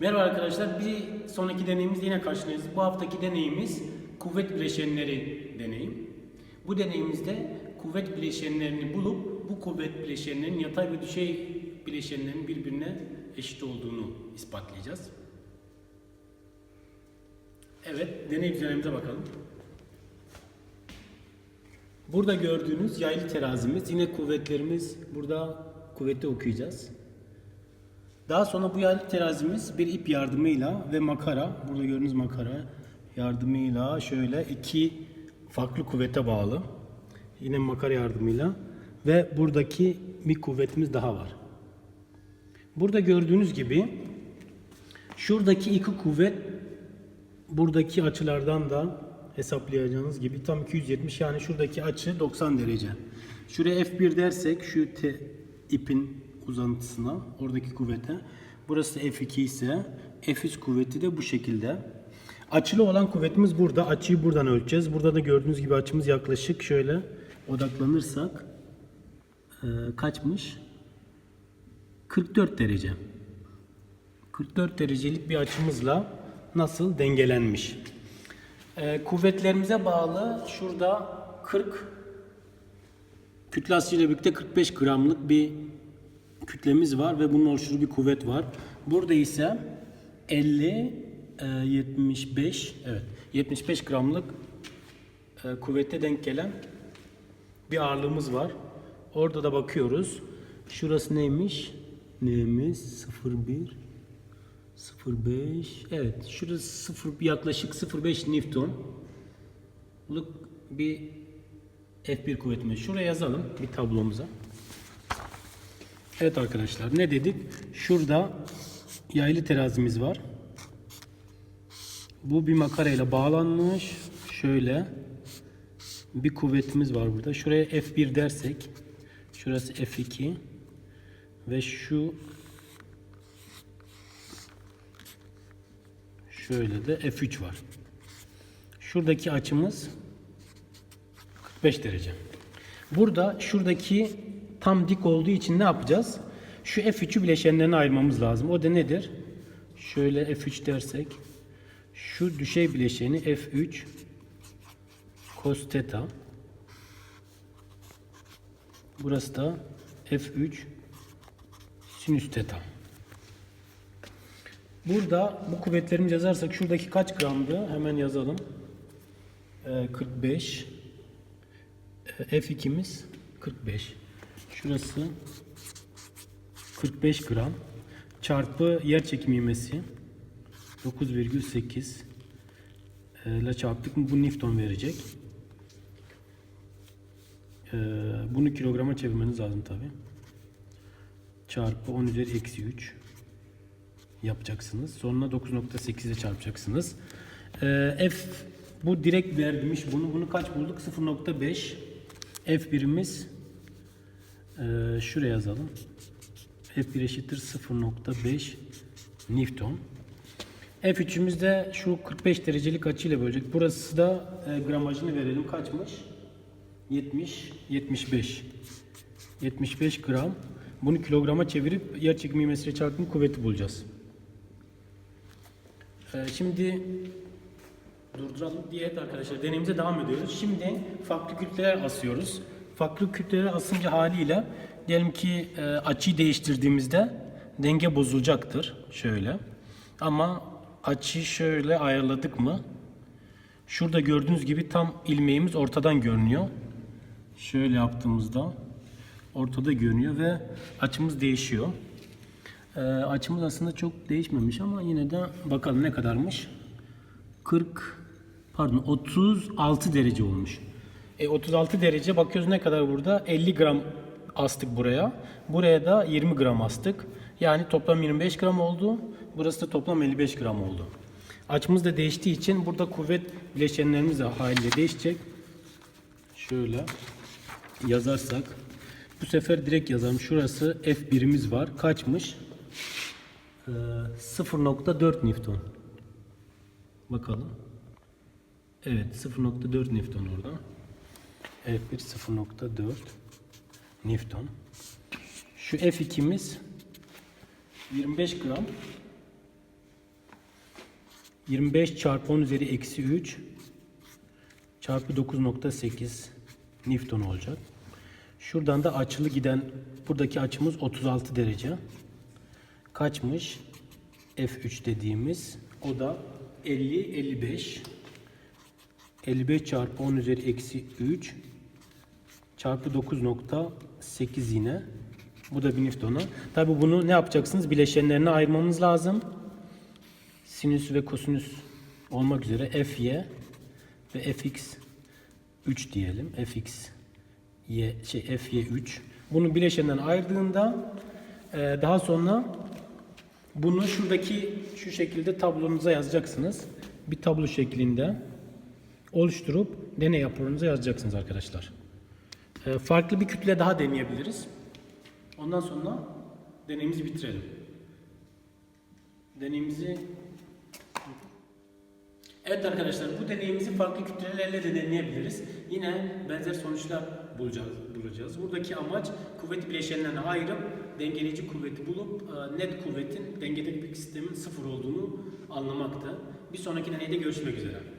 Merhaba arkadaşlar. Bir sonraki deneyimizde yine karşınızdayız. Bu haftaki deneyimiz kuvvet bileşenleri deneyi. Bu deneyimizde kuvvet bileşenlerini bulup bu kuvvet bileşenlerinin yatay ve düşey bileşenlerin birbirine eşit olduğunu ispatlayacağız. Evet, deney düzenimize bakalım. Burada gördüğünüz yaylı terazimiz, yine kuvvetlerimiz burada kuvveti okuyacağız. Daha sonra bu yaylı terazimiz bir ip yardımıyla ve makara, burada gördüğünüz makara yardımıyla şöyle iki farklı kuvvete bağlı. Yine makara yardımıyla ve buradaki bir kuvvetimiz daha var. Burada gördüğünüz gibi şuradaki iki kuvvet buradaki açılardan da hesaplayacağınız gibi tam 270 yani şuradaki açı 90 derece. Şuraya F1 dersek şu te, ipin uzantısına oradaki kuvvete burası F2 ise F3 kuvveti de bu şekilde. Açılı olan kuvvetimiz burada. Açıyı buradan ölçeceğiz. Burada da gördüğünüz gibi açımız yaklaşık şöyle odaklanırsak e, kaçmış? 44 derece. 44 derecelik bir açımızla nasıl dengelenmiş. Ee, kuvvetlerimize bağlı şurada 40 kütle ile birlikte 45 gramlık bir kütlemiz var ve bunun oluşturduğu bir kuvvet var. Burada ise 50 e, 75 evet 75 gramlık e, kuvvete denk gelen bir ağırlığımız var. Orada da bakıyoruz. Şurası neymiş? Neyimiz? 01 05 evet şurası 0 yaklaşık 0.5 Newton luk bir F1 kuvvetimiz. Şuraya yazalım bir tablomuza. Evet arkadaşlar ne dedik? Şurada yaylı terazimiz var. Bu bir makarayla bağlanmış. Şöyle bir kuvvetimiz var burada. Şuraya F1 dersek şurası F2 ve şu Şöyle de F3 var. Şuradaki açımız 45 derece. Burada şuradaki tam dik olduğu için ne yapacağız? Şu F3'ü bileşenlerine ayırmamız lazım. O da nedir? Şöyle F3 dersek şu düşey bileşeni F3 cos theta Burası da F3 sinüs theta. Burada bu kuvvetlerimizi yazarsak şuradaki kaç gramdı? Hemen yazalım. Ee, 45. Ee, F2'miz 45. Şurası 45 gram çarpı yer çekimi ivmesi 9,8 ee, ile çarptık mı bu Newton verecek. Ee, bunu kilograma çevirmeniz lazım tabi. Çarpı 10 üzeri eksi 3 yapacaksınız. Sonra 9.8'e çarpacaksınız. Ee, F bu direkt vermiş. Bunu bunu kaç bulduk? 0.5. F birimiz e, şuraya yazalım. F1 eşittir 0.5 Newton. F3'ümüz de şu 45 derecelik açıyla bölecek. Burası da e, gramajını verelim. Kaçmış? 70, 75. 75 gram. Bunu kilograma çevirip yer çekimi ivmesiyle çarpım kuvveti bulacağız. Ee, şimdi durduralım diye evet arkadaşlar deneyimize devam ediyoruz. Şimdi farklı kütleler asıyoruz. Farklı kütleler asınca haliyle diyelim ki e, açıyı değiştirdiğimizde denge bozulacaktır. Şöyle. Ama açıyı şöyle ayarladık mı? Şurada gördüğünüz gibi tam ilmeğimiz ortadan görünüyor. Şöyle yaptığımızda ortada görünüyor ve açımız değişiyor. Ee, açımız aslında çok değişmemiş ama yine de bakalım ne kadarmış. 40 pardon 36 derece olmuş. E, 36 derece bakıyoruz ne kadar burada? 50 gram astık buraya. Buraya da 20 gram astık. Yani toplam 25 gram oldu. Burası da toplam 55 gram oldu. Açımız da değiştiği için burada kuvvet bileşenlerimiz de haliyle değişecek. Şöyle yazarsak bu sefer direkt yazalım. Şurası F1'imiz var. Kaçmış? 0.4 Newton. Bakalım. Evet 0.4 Newton orada. F1 0.4 Newton. Şu F2'miz 25 gram. 25 çarpı 10 üzeri eksi 3 çarpı 9.8 Newton olacak. Şuradan da açılı giden buradaki açımız 36 derece. Kaçmış? F3 dediğimiz o da 50 55 55 çarpı 10 üzeri eksi 3 çarpı 9.8 yine. Bu da 1 Newton'a. Tabi bunu ne yapacaksınız? Bileşenlerine ayırmamız lazım. Sinüs ve kosinüs olmak üzere Fy ve Fx 3 diyelim. Fx y şey Fy 3. Bunu bileşenden ayırdığında e, daha sonra bunu şuradaki şu şekilde tablonuza yazacaksınız. Bir tablo şeklinde oluşturup deney raporunuza yazacaksınız arkadaşlar. E, farklı bir kütle daha deneyebiliriz. Ondan sonra deneyimizi bitirelim. Deneyimizi Evet arkadaşlar bu deneyimizi farklı kütlelerle de deneyebiliriz. Yine benzer sonuçlar bulacağız. bulacağız. Buradaki amaç kuvvet bileşenlerine ayırıp dengeleyici kuvveti bulup e, net kuvvetin dengedeki bir sistemin sıfır olduğunu anlamaktı. Bir sonraki deneyde görüşmek üzere.